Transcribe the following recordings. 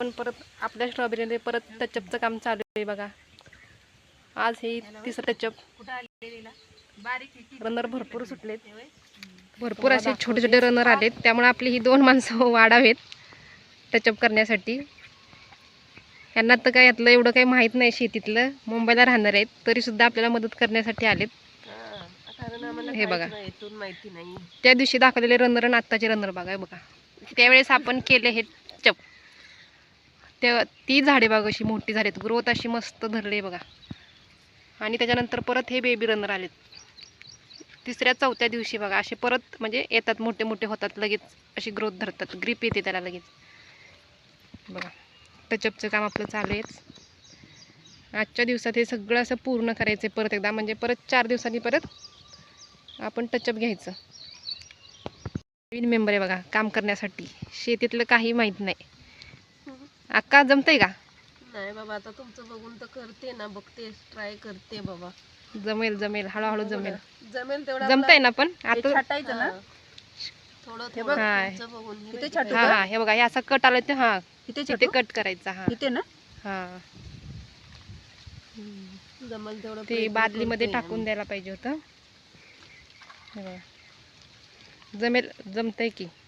पण परत आपल्या स्ट्रॉबेरीमध्ये परत टचअपचं काम चालू आहे बघा. आज हे तिसरं टचअप रनर भरपूर सुटलेत. भरपूर असे छोटे छोटे रनर आलेत. त्यामुळे आपली ही दोन माणसं वाढावेत टचअप करण्यासाठी. यांना तर काय यातलं एवढं काही माहीत नाही शेतीतलं. मुंबईला राहणार आहेत. तरीसुद्धा आपल्याला मदत करण्यासाठी आलेत. हे बघा. माहिती नाही त्या दिवशी दाखवलेले रनर आणि आत्ताचे रनर बघा बघा. त्यावेळेस आपण केले हे चप त्या ती झाडे बघा अशी मोठी झालीत. ग्रोथ अशी मस्त धरली बघा. आणि त्याच्यानंतर परत हे बेबी रनर आलेत. तिसऱ्या चौथ्या दिवशी बघा असे परत म्हणजे येतात मोठे मोठे होतात लगेच अशी ग्रोथ धरतात. ग्रीप येते त्याला लगेच. बघा. टचअपचं काम आपलं चालू आहेच आजच्या दिवसात हे सगळं असं पूर्ण करायचं परत एकदा. म्हणजे परत चार दिवसांनी परत आपण टचअप घ्यायचं. नवीन मेंबर आहे बघा काम करण्यासाठी. शेतीतलं काही माहीत नाही. अक्का जमतंय का नाही बाबा आता तुमचं बघून तर करते ना बघते ट्राय करते बाबा जमेल जमेल हळूहळू जमेल जमेल तेवढं जमतंय ना पण हे आता छाटायचं ना थोडं हे बघ. हा. तुमचं बघून हे इथे बघ. छाटू हा हा हे बघा हे असा कट आला तर हा इथे तिथे छाटू? कट करायचा हा इथे ना हा जमेल तेवढं ते प्रयत्न बादलीमध्ये करतोय टाकून द्यायला पाहिजे होतं हे बघा. जमेल जमतंय की. हा?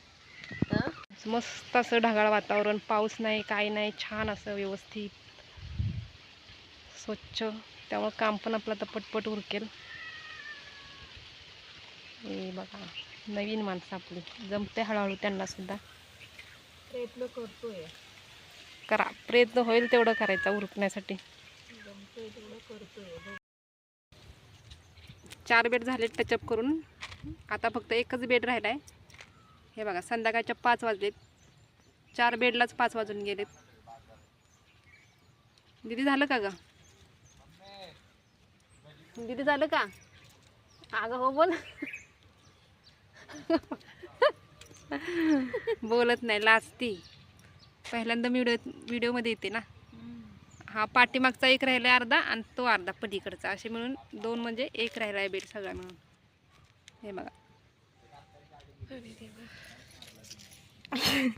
मस्त असं ढगाळ वातावरण पाऊस नाही काही नाही छान असं व्यवस्थित. स्वच्छ. त्यामुळं काम पण आपलं आता पटपट उरकेल. हे बघा नवीन माणसं आपली. जमते हळूहळू त्यांना सुद्धा. प्रयत्न करतोय. करा. प्रयत्न होईल तेवढं करायचा उरकण्यासाठी. करतोय. चार बेड झाले टचअप करून. आता फक्त एकच बेड राहिला आहे हे बघा संध्याकाळच्या पाच वाजलेत. चार बेडलाच पाच वाजून गेलेत. दिदी झालं का ग? दिदी झालं का? अगं हो बोल. बोलत नाही लाजती पहिल्यांदा मी व्हिडिओ व्हिडिओमध्ये येते ना. हा पाठीमागचा एक राहिला अर्धा आणि तो अर्धा पलीकडचा. असे मिळून दोन म्हणजे एक राहिला आहे बेड सगळा मिळून. हे बघा. 特别甜的